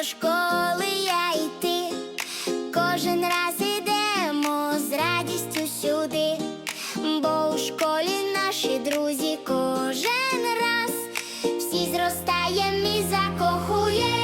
до школи я йти, кожен раз ідемо з радістю сюди, бо у школі наші друзі кожен раз всі зростаєм і закохує.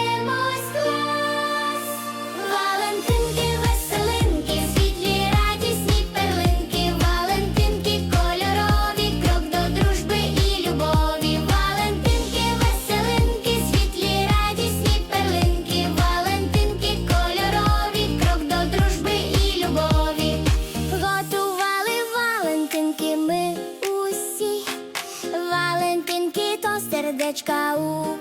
сердечка у.